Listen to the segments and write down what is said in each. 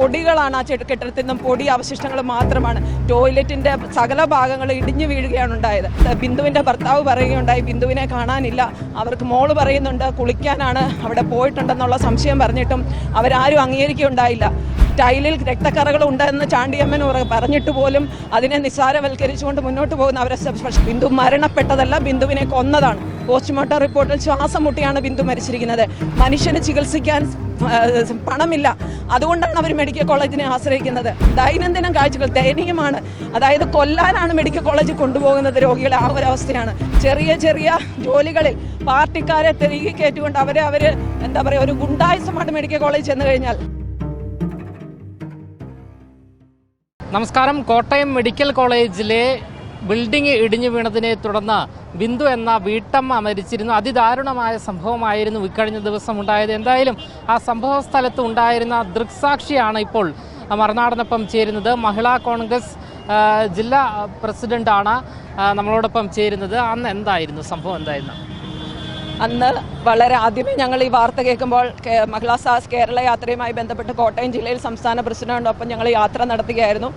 പൊടികളാണ് ആ കെട്ടിടത്തിൽ നിന്നും പൊടി അവശിഷ്ടങ്ങൾ മാത്രമാണ്. ടോയ്ലറ്റിന്റെ സകല ഭാഗങ്ങൾ ഇടിഞ്ഞു വീഴുകയാണ് ഉണ്ടായത്. ബിന്ദുവിന്റെ ഭർത്താവ് പറയുകയുണ്ടായി ബിന്ദുവിനെ കാണാനില്ല. അവർക്ക് മോൾ പറയുന്നുണ്ട് കുളിക്കാനാണ് അവിടെ പോയിട്ടുണ്ടെന്നുള്ള സംശയം പറഞ്ഞിട്ടും അവരാരും അംഗീകരിക്കുകയുണ്ടായില്ല. ടൈലിൽ രക്തക്കറകൾ ഉണ്ടെന്ന് ചാണ്ടിയമ്മൻ പറഞ്ഞിട്ട് പോലും അതിനെ നിസ്സാരവൽക്കരിച്ചുകൊണ്ട് മുന്നോട്ട് പോകുന്ന അവരെ ബിന്ദു മരണപ്പെട്ടതല്ല ബിന്ദുവിനെ കൊന്നതാണ്. പോസ്റ്റ്മോർട്ടം റിപ്പോർട്ടിൽ ശ്വാസം മുട്ടിയാണ് ബിന്ദു മരിച്ചിരിക്കുന്നത്. മനുഷ്യന് ചികിത്സിക്കാൻ പണമില്ല. അതുകൊണ്ടാണ് അവർ മെഡിക്കൽ കോളേജിനെ ആശ്രയിക്കുന്നത്. ദൈനംദിനം കാഴ്ചകൾ ദയനീയമാണ്. അതായത് കൊല്ലാനാണ് മെഡിക്കൽ കോളേജിൽ കൊണ്ടുപോകുന്നത് രോഗികളെ ആ ഒരവസ്ഥയാണ്. ചെറിയ ചെറിയ ജോലികളിൽ പാർട്ടിക്കാരെ തിരികെ കയറ്റുകൊണ്ട് അവരെ അവർ എന്താ പറയുക ഒരു ഗുണ്ടായുസമാണ് മെഡിക്കൽ കോളേജ് ചെന്ന് കഴിഞ്ഞാൽ. നമസ്കാരം. കോട്ടയം മെഡിക്കൽ കോളേജിലെ ബിൽഡിംഗ് ഇടിഞ്ഞു വീണതിനെ തുടർന്ന് ബിന്ദു എന്ന വീട്ടമ്മ മരിച്ചിരുന്നു. അതിദാരുണമായ സംഭവമായിരുന്നു ഇക്കഴിഞ്ഞ ദിവസം ഉണ്ടായത്. എന്തായാലും ആ സംഭവ സ്ഥലത്ത് ഉണ്ടായിരുന്ന ദൃക്സാക്ഷിയാണ് ഇപ്പോൾ മറുനാടനൊപ്പം ചേരുന്നത്. മഹിളാ കോൺഗ്രസ് ജില്ലാ പ്രസിഡന്റാണ് നമ്മളോടൊപ്പം ചേരുന്നത്. അന്ന് എന്തായിരുന്നു? സംഭവം എന്തായിരുന്നു? അന്ന് വളരെ ആദ്യമേ ഞങ്ങൾ ഈ വാർത്ത കേൾക്കുമ്പോൾ മഹിളാ സാസ് കേരള യാത്രയുമായി ബന്ധപ്പെട്ട് കോട്ടയം ജില്ലയിൽ സംസ്ഥാന പ്രസിഡന്റിനൊപ്പം ഞങ്ങൾ യാത്ര നടത്തുകയായിരുന്നു.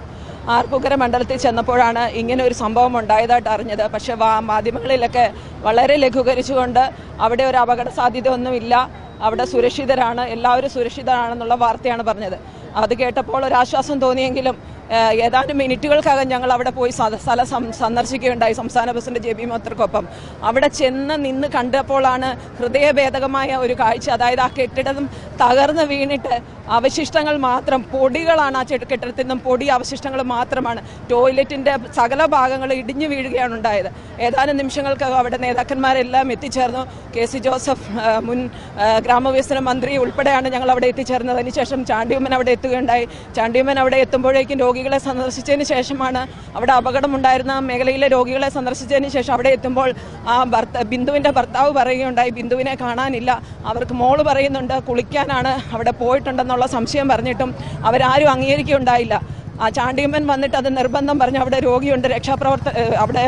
ആർപ്പുക്കര മണ്ഡലത്തിൽ ചെന്നപ്പോഴാണ് ഇങ്ങനെ ഒരു സംഭവം ഉണ്ടായതായിട്ട് അറിഞ്ഞത്. പക്ഷേ മാധ്യമങ്ങളിലൊക്കെ വളരെ ലഘൂകരിച്ചുകൊണ്ട് അവിടെ ഒരു അപകട സാധ്യത ഒന്നുമില്ല അവിടെ സുരക്ഷിതരാണ് എല്ലാവരും സുരക്ഷിതരാണെന്നുള്ള വാർത്തയാണ് പറഞ്ഞത്. അത് കേട്ടപ്പോൾ ഒരു ആശ്വാസം തോന്നിയെങ്കിലും ഏതാനും മിനിറ്റുകൾക്കകം ഞങ്ങൾ അവിടെ പോയി സ്ഥലം സന്ദർശിക്കുകയുണ്ടായി സംസ്ഥാന പ്രസിഡന്റ് ജെ ബി മോത്തർക്കൊപ്പം. അവിടെ ചെന്ന് നിന്ന് കണ്ടപ്പോഴാണ് ഹൃദയഭേദകമായ ഒരു കാഴ്ച. അതായത് ആ കെട്ടിടം തകർന്ന് വീണിട്ട് അവശിഷ്ടങ്ങൾ മാത്രം പൊടികളാണ് ആ കെട്ടിടത്തിൽ നിന്നും പൊടി അവശിഷ്ടങ്ങൾ മാത്രമാണ് ടോയ്ലറ്റിന്റെ സകല ഭാഗങ്ങൾ ഇടിഞ്ഞു വീഴുകയാണ് ഉണ്ടായത്. ഏതാനും നിമിഷങ്ങൾക്കകം അവിടെ നേതാക്കന്മാരെല്ലാം എത്തിച്ചേർന്നു. കെ സി ജോസഫ് മുൻ ഗ്രാമവികസന മന്ത്രി ഉൾപ്പെടെയാണ് ഞങ്ങൾ അവിടെ എത്തിച്ചേർന്നത്. അതിനുശേഷം ചാണ്ടിയമ്മൻ അവിടെ എത്തുകയുണ്ടായി. ചാണ്ടിയമ്മൻ അവിടെ എത്തുമ്പോഴേക്കും രോഗികളെ സന്ദർശിച്ചതിന് ശേഷമാണ് അവിടെ അപകടമുണ്ടായിരുന്ന മേഖലയിലെ രോഗികളെ സന്ദർശിച്ചതിന് ശേഷം അവിടെ എത്തുമ്പോൾ ആ ഭർത്ത ബിന്ദുവിന്റെ ഭർത്താവ് പറയുകയുണ്ടായി ബിന്ദുവിനെ കാണാനില്ല. അവർക്ക് മോൾ പറയുന്നുണ്ട് കുളിക്കാനാണ് അവിടെ പോയിട്ടുണ്ടെന്നുള്ള സംശയം പറഞ്ഞിട്ടും അവരാരും അംഗീകരിക്കുകയുണ്ടായില്ല. ആ ചാണ്ടിയമ്മൻ വന്നിട്ട് അത് നിർബന്ധം പറഞ്ഞ് അവിടെ രോഗിയുണ്ട് രക്ഷാപ്രവർത്ത അവിടെ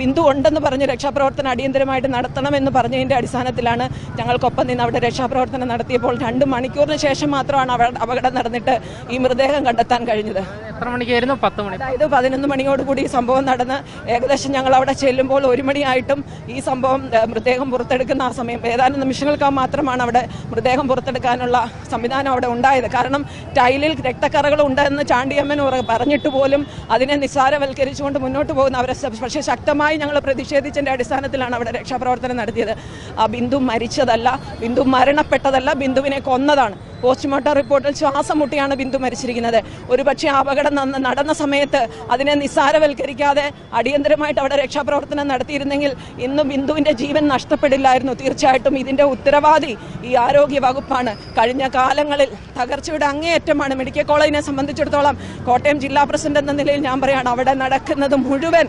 ബിന്ദു ഉണ്ടെന്ന് പറഞ്ഞ് രക്ഷാപ്രവർത്തനം അടിയന്തരമായിട്ട് നടത്തണമെന്ന് പറഞ്ഞതിന്റെ അടിസ്ഥാനത്തിലാണ് ഞങ്ങൾക്കൊപ്പം നിന്ന് അവിടെ രക്ഷാപ്രവർത്തനം നടത്തിയപ്പോൾ രണ്ട് മണിക്കൂറിന് ശേഷം മാത്രമാണ് അപകടം നടന്നിട്ട് ഈ മൃതദേഹം കണ്ടെത്താൻ കഴിഞ്ഞത്. എത്ര മണിക്കായിരുന്നു? പത്ത് മണി. അതായത് പതിനൊന്ന് മണിയോടുകൂടി ഈ സംഭവം നടന്ന് ഏകദേശം ഞങ്ങൾ അവിടെ ചെല്ലുമ്പോൾ ഒരു മണിയായിട്ടും ഈ സംഭവം മൃതദേഹം പുറത്തെടുക്കുന്ന ആ സമയം ഏതാനും നിമിഷങ്ങൾക്ക് മാത്രമാണ് അവിടെ മൃതദേഹം പുറത്തെടുക്കാനുള്ള സംവിധാനം അവിടെ ഉണ്ടായത്. കാരണം ടൈലിൽ രക്തക്കറകൾ ഉണ്ടെന്ന് ചാണ്ടിയമ്മൻ പറഞ്ഞിട്ട് പോലും അതിനെ നിസ്സാരവൽക്കരിച്ചുകൊണ്ട് മുന്നോട്ട് പോകുന്ന അവരെ പക്ഷേ ശക്തമായി ഞങ്ങൾ പ്രതിഷേധിച്ചതിന്റെ അടിസ്ഥാനത്തിലാണ് അവിടെ രക്ഷാപ്രവർത്തനം നടത്തിയത്. ആ ബിന്ദു മരിച്ചതല്ല ബിന്ദു മരണപ്പെട്ടതല്ല ബിന്ദുവിനെ കൊന്നതാണ്. പോസ്റ്റ്മോർട്ടം റിപ്പോർട്ടിൽ ശ്വാസം മുട്ടിയാണ് ബിന്ദു മരിച്ചിരിക്കുന്നത്. ഒരുപക്ഷെ അപകടം നടന്ന സമയത്ത് അതിനെ നിസ്സാരവൽക്കരിക്കാതെ അടിയന്തരമായിട്ട് അവിടെ രക്ഷാപ്രവർത്തനം നടത്തിയിരുന്നെങ്കിൽ ഇന്ന് ബിന്ദുവിന്റെ ജീവൻ നഷ്ടപ്പെടില്ലായിരുന്നു. തീർച്ചയായിട്ടും ഇതിന്റെ ഉത്തരവാദി ഈ ആരോഗ്യ വകുപ്പാണ്. കഴിഞ്ഞ കാലങ്ങളിൽ തകർച്ചയുടെ അങ്ങേയറ്റമാണ് മെഡിക്കൽ കോളേജിനെ സംബന്ധിച്ചിടത്തോളം കോട്ടയം ജില്ലാ പ്രസിഡന്റ് എന്ന നിലയിൽ ഞാൻ പറയാണ് അവിടെ നടക്കുന്നത് മുഴുവൻ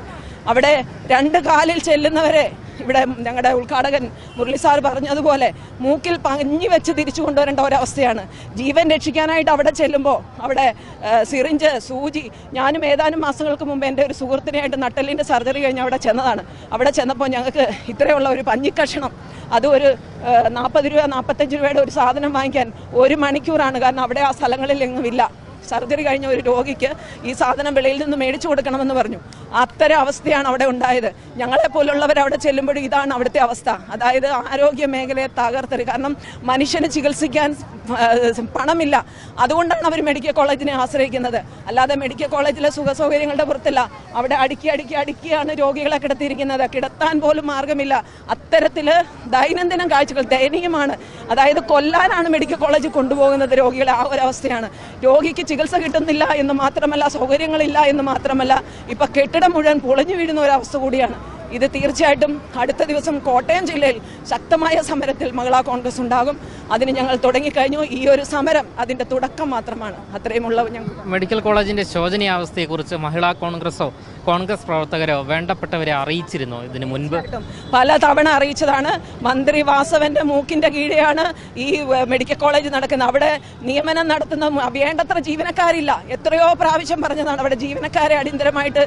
അവിടെ രണ്ട് കാലിൽ ചെല്ലുന്നവരെ ഇവിടെ ഞങ്ങളുടെ ഉദ്ഘാടകൻ മുരളി സാർ പറഞ്ഞതുപോലെ മൂക്കിൽ പഞ്ഞി വെച്ച് തിരിച്ചു കൊണ്ടുവരേണ്ട ഒരവസ്ഥയാണ്. ജീവൻ രക്ഷിക്കാനായിട്ട് അവിടെ ചെല്ലുമ്പോൾ അവിടെ സിറിഞ്ച് സൂചി ഞാനും ഏതാനും മാസങ്ങൾക്ക് മുമ്പ് എന്റെ ഒരു സുഹൃത്തിനായിട്ട് നട്ടലിന്റെ സർജറി കഴിഞ്ഞ് അവിടെ ചെന്നതാണ്. അവിടെ ചെന്നപ്പോൾ ഞങ്ങൾക്ക് ഇത്രയുള്ള ഒരു പഞ്ഞിക്കഷണം അത് ഒരു നാൽപ്പത് രൂപ നാൽപ്പത്തഞ്ച് രൂപയുടെ ഒരു സാധനം വാങ്ങിക്കാൻ ഒരു മണിക്കൂറാണ്. കാരണം അവിടെ ആ സ്ഥലങ്ങളിൽ എങ്ങുമില്ല. സർജറി കഴിഞ്ഞ ഒരു രോഗിക്ക് ഈ സാധനം വെളിയിൽ നിന്ന് മേടിച്ചു കൊടുക്കണമെന്ന് പറഞ്ഞു. അത്തരം അവസ്ഥയാണ് അവിടെ ഉണ്ടായത്. ഞങ്ങളെ പോലുള്ളവർ അവിടെ ചെല്ലുമ്പോഴും ഇതാണ് അവിടുത്തെ അവസ്ഥ. അതായത് ആരോഗ്യ മേഖലയെ തകർത്തത്. കാരണം മനുഷ്യനെ ചികിത്സിക്കാൻ പണമില്ല. അതുകൊണ്ടാണ് അവർ മെഡിക്കൽ കോളേജിനെ ആശ്രയിക്കുന്നത്. അല്ലാതെ മെഡിക്കൽ കോളേജിലെ സുഖ സൗകര്യങ്ങളുടെ പുറത്തല്ല. അവിടെ അടുക്കി അടുക്കി അടുക്കിയാണ് രോഗികളെ കിടത്തിയിരിക്കുന്നത്. കിടത്താൻ പോലും മാർഗമില്ല. അത്തരത്തിൽ ദൈനംദിനം കാഴ്ചകൾ ദയനീയമാണ്. അതായത് കൊല്ലാനാണ് മെഡിക്കൽ കോളേജ് കൊണ്ടുപോകുന്നത് രോഗികളെ. ആ ഒരവസ്ഥയാണ്. രോഗിക്ക് ചികിത്സ കിട്ടുന്നില്ല എന്ന് മാത്രമല്ല സൗകര്യങ്ങളില്ല എന്ന് മാത്രമല്ല ഇപ്പൊ കെട്ടിടം മുഴുവൻ പൊളിഞ്ഞു വീഴുന്ന ഒരവസ്ഥ കൂടിയാണ്. ഇത് തീർച്ചയായിട്ടും അടുത്ത ദിവസം കോട്ടയം ജില്ലയിൽ ശക്തമായ സമരത്തിൽ മഹിളാ കോൺഗ്രസ് ഉണ്ടാകും. അതിന് ഞങ്ങൾ തുടങ്ങിക്കഴിഞ്ഞു. ഈ ഒരു സമരം അതിന്റെ തുടക്കം മാത്രമാണ്. അത്രയുമുള്ള മെഡിക്കൽ കോളേജിന്റെ ശോചനീയാവസ്ഥയെക്കുറിച്ച് മഹിളാ കോൺഗ്രസോ കോൺഗ്രസ് പ്രവർത്തകരോ വേണ്ടപ്പെട്ടവരെ അറിയിച്ചിരുന്നു ഇതിനു മുൻപ്? പല തവണ അറിയിച്ചതാണ്. മന്ത്രി വാസവന്റെ മൂക്കിന്റെ കീഴെയാണ് ഈ മെഡിക്കൽ കോളേജ് നടക്കുന്നത്. അവിടെ നിയമനം നടത്തുന്ന വേണ്ടത്ര ജീവനക്കാരില്ല. എത്രയോ പ്രാവശ്യം പറഞ്ഞതാണ് അവിടെ ജീവനക്കാരെ അടിയന്തരമായിട്ട്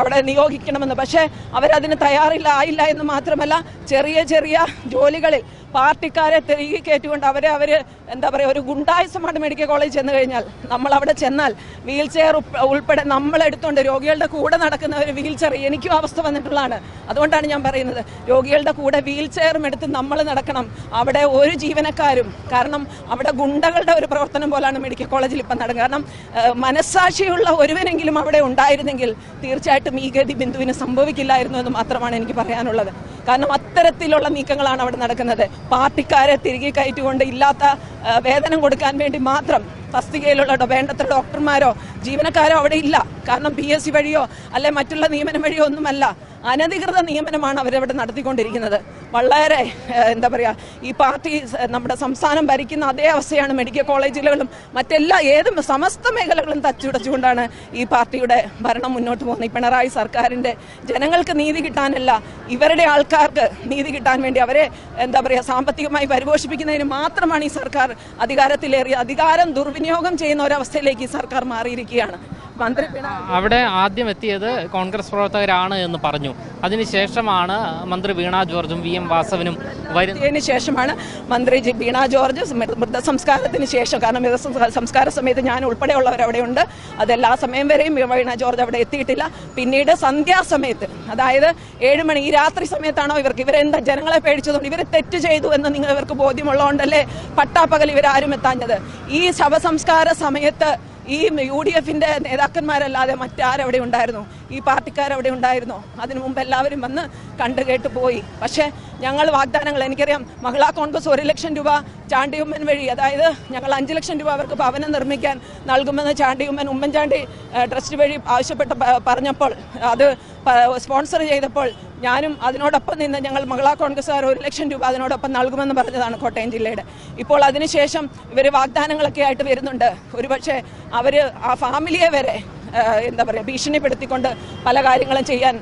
അവിടെ നിയോഗിക്കണമെന്ന്. പക്ഷേ അവരതിന് തയ്യാറില്ല ആയില്ല എന്ന് മാത്രമല്ല ചെറിയ ചെറിയ ജോലികളിൽ പാർട്ടിക്കാരെ തിരികെ കയറ്റിക്കൊണ്ട് അവരെ അവർ എന്താ പറയുക ഒരു ഗുണ്ടായുസമായിട്ട് മെഡിക്കൽ കോളേജ് ചെന്ന് കഴിഞ്ഞാൽ നമ്മൾ അവിടെ ചെന്നാൽ വീൽ ചെയർ ഉൾപ്പെടെ നമ്മളെടുത്തുകൊണ്ട് രോഗികളുടെ കൂടെ നടക്കുന്ന ഒരു വീൽ ചെയർ എനിക്കും അവസ്ഥ വന്നിട്ടുള്ളതാണ്. അതുകൊണ്ടാണ് ഞാൻ പറയുന്നത് രോഗികളുടെ കൂടെ വീൽ ചെയറും എടുത്ത് നമ്മൾ നടക്കണം. അവിടെ ഒരു ജീവനക്കാരും കാരണം അവിടെ ഗുണ്ടകളുടെ ഒരു പ്രവർത്തനം പോലാണ് മെഡിക്കൽ കോളേജിൽ ഇപ്പം നടക്കുന്നത്. കാരണം മനസ്സാക്ഷിയുള്ള ഒരുവനെങ്കിലും അവിടെ ഉണ്ടായിരുന്നെങ്കിൽ തീർച്ചയായിട്ടും ഈ ഗതി ബിന്ദുവിന് സംഭവിക്കില്ലായിരുന്നു എന്ന് മാത്രമാണ് എനിക്ക് പറയാനുള്ളത്. കാരണം അത്തരത്തിലുള്ള നീക്കങ്ങളാണ് അവിടെ നടക്കുന്നത്. പാർട്ടിക്കാരെ തിരികെ കയറ്റിക്കൊണ്ട് ഇല്ലാത്ത വേതനം കൊടുക്കാൻ വേണ്ടി മാത്രം തസ്തികയിലുള്ള വേണ്ടത്ര ഡോക്ടർമാരോ ജീവനക്കാരോ അവിടെ ഇല്ല. കാരണം പി വഴിയോ അല്ലെ മറ്റുള്ള നിയമനം വഴിയോ ഒന്നുമല്ല. അനധികൃത നിയമനമാണ് അവരവിടെ നടത്തിക്കൊണ്ടിരിക്കുന്നത്. വളരെ എന്താ പറയുക ഈ പാർട്ടി നമ്മുടെ സംസ്ഥാനം ഭരിക്കുന്ന അതേ അവസ്ഥയാണ് മെഡിക്കൽ കോളേജുകളിലും മറ്റെല്ലാ ഏത് സമസ്ത മേഖലകളും തച്ചുടച്ചുകൊണ്ടാണ് ഈ പാർട്ടിയുടെ ഭരണം മുന്നോട്ട് പോകുന്നത്. പിണറായി സർക്കാരിന്റെ ജനങ്ങൾക്ക് നീതി കിട്ടാനല്ല ഇവരുടെ ആൾക്കാർക്ക് നീതി കിട്ടാൻ വേണ്ടി അവരെ എന്താ പറയുക സാമ്പത്തികമായി പരിപോഷിപ്പിക്കുന്നതിന് മാത്രമാണ് ഈ സർക്കാർ അധികാരത്തിലേറി അധികാരം ദുർവിനിയോഗം ചെയ്യുന്ന ഒരവസ്ഥയിലേക്ക് ഈ സർക്കാർ മാറിയിരിക്കുകയാണ്. മന്ത്രി അവിടെ ആദ്യം എത്തിയത് കോൺഗ്രസ് പ്രവർത്തകരാണ് എന്ന് പറഞ്ഞു. അതിനുശേഷമാണ് മന്ത്രി വീണ ജോർജും വി എം വാസവനും വരുന്നതിന് ശേഷമാണ് മന്ത്രി വീണ ജോർജ് മൃതസംസ്കാരത്തിന് ശേഷം. കാരണം മൃത സംസ്കാര സമയത്ത് ഞാൻ ഉൾപ്പെടെയുള്ളവർ അവിടെയുണ്ട്. അതെല്ലാ സമയം വരെയും വീണ ജോർജ് അവിടെ എത്തിയിട്ടില്ല. പിന്നീട് സന്ധ്യാസമയത്ത് അതായത് ഏഴ് മണി ഈ രാത്രി സമയത്താണോ ഇവർക്ക് ഇവരെന്താ ജനങ്ങളെ പേടിച്ചതുകൊണ്ട് ഇവർ തെറ്റ് ചെയ്തു എന്ന് നിങ്ങൾ ഇവർക്ക് ബോധ്യമുള്ളതുകൊണ്ടല്ലേ പട്ടാപ്പകൽ ഇവരാരും എത്താഞ്ഞത്? ഈ ശവസംസ്കാര സമയത്ത് ഈ യു ഡി എഫിന്റെ നേതാക്കന്മാരല്ലാതെ മറ്റാരവിടെ ഉണ്ടായിരുന്നു? ഈ പാർട്ടിക്കാരവിടെ ഉണ്ടായിരുന്നു? അതിനു മുമ്പ് എല്ലാവരും വന്ന് കണ്ടു കേട്ട് പോയി പക്ഷേ ഞങ്ങൾ വാഗ്ദാനങ്ങൾ എനിക്കറിയാം മഹിളാ കോൺഗ്രസ് ഒരു ലക്ഷം രൂപ ചാണ്ടിയുമ്മൻ വഴി അതായത് ഞങ്ങൾ അഞ്ച് ലക്ഷം രൂപ അവർക്ക് ഭവനം നിർമ്മിക്കാൻ നൽകുമെന്ന് ചാണ്ടിയുമ്മൻ ഉമ്മൻചാണ്ടി ട്രസ്റ്റ് വഴി ആവശ്യപ്പെട്ട് പറഞ്ഞപ്പോൾ അത് സ്പോൺസർ ചെയ്തപ്പോൾ ഞാനും അതിനോടൊപ്പം നിന്ന് ഞങ്ങൾ മഹിളാ കോൺഗ്രസ്സുകാർ ഒരു ലക്ഷം രൂപ അതിനോടൊപ്പം നൽകുമെന്ന് പറഞ്ഞതാണ് കോട്ടയം ജില്ലയുടെ. ഇപ്പോൾ അതിനുശേഷം ഇവർ വാഗ്ദാനങ്ങളൊക്കെ ആയിട്ട് വരുന്നുണ്ട്. ഒരുപക്ഷെ അവർ ആ ഫാമിലിയെ വരെ എന്താ പറയുക ഭീഷണിപ്പെടുത്തിക്കൊണ്ട് പല കാര്യങ്ങളും ചെയ്യാൻ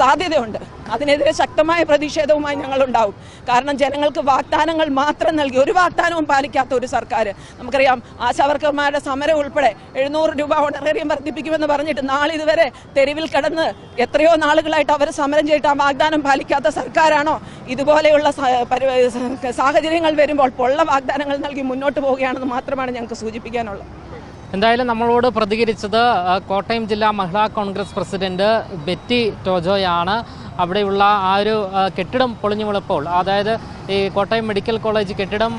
സാധ്യതയുണ്ട്. അതിനെതിരെ ശക്തമായ പ്രതിഷേധവുമായി ഞങ്ങളുണ്ടാവും. കാരണം ജനങ്ങൾക്ക് വാഗ്ദാനങ്ങൾ മാത്രം നൽകി ഒരു വാഗ്ദാനവും പാലിക്കാത്ത ഒരു സർക്കാർ നമുക്കറിയാം ആശാവർക്കർമാരുടെ സമരം ഉൾപ്പെടെ എഴുന്നൂറ് രൂപ ഓണറേറിയം വർദ്ധിപ്പിക്കുമെന്ന് പറഞ്ഞിട്ട് നാളിതുവരെ തെരുവിൽ കിടന്ന് എത്രയോ നാളുകളായിട്ട് അവർ സമരം ചെയ്തിട്ട് ആ വാഗ്ദാനം പാലിക്കാത്ത സർക്കാരാണോ? ഇതുപോലെയുള്ള സാഹചര്യങ്ങൾ വരുമ്പോൾ പൊള്ള വാഗ്ദാനങ്ങൾ നൽകി മുന്നോട്ട് പോവുകയാണെന്ന് മാത്രമാണ് ഞങ്ങൾക്ക് സൂചിപ്പിക്കാനുള്ളത്. എന്തായാലും നമ്മളോട് പ്രതികരിച്ചത് കോട്ടയം ജില്ലാ മഹിളാ കോൺഗ്രസ് പ്രസിഡന്റ് ബെറ്റി ടോജോയാണ്. അവിടെയുള്ള ആ ഒരു കെട്ടിടം പൊളിഞ്ഞു വീണപ്പോൾ അതായത് ഈ കോട്ടയം മെഡിക്കൽ കോളേജ് കെട്ടിടം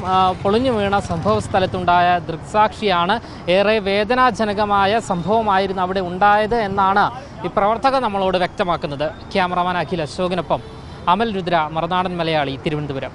പൊളിഞ്ഞു വീണ സംഭവ സ്ഥലത്തുണ്ടായ ദൃക്സാക്ഷിയാണ്. ഏറെ വേദനാജനകമായ സംഭവമായിരുന്നു അവിടെ ഉണ്ടായത് എന്നാണ് ഈ പ്രവർത്തകർ നമ്മളോട് വ്യക്തമാക്കുന്നത്. ക്യാമറമാൻ അഖിൽ അശോകിനൊപ്പം അമൽ രുദ്ര മറുനാടൻ മലയാളി തിരുവനന്തപുരം.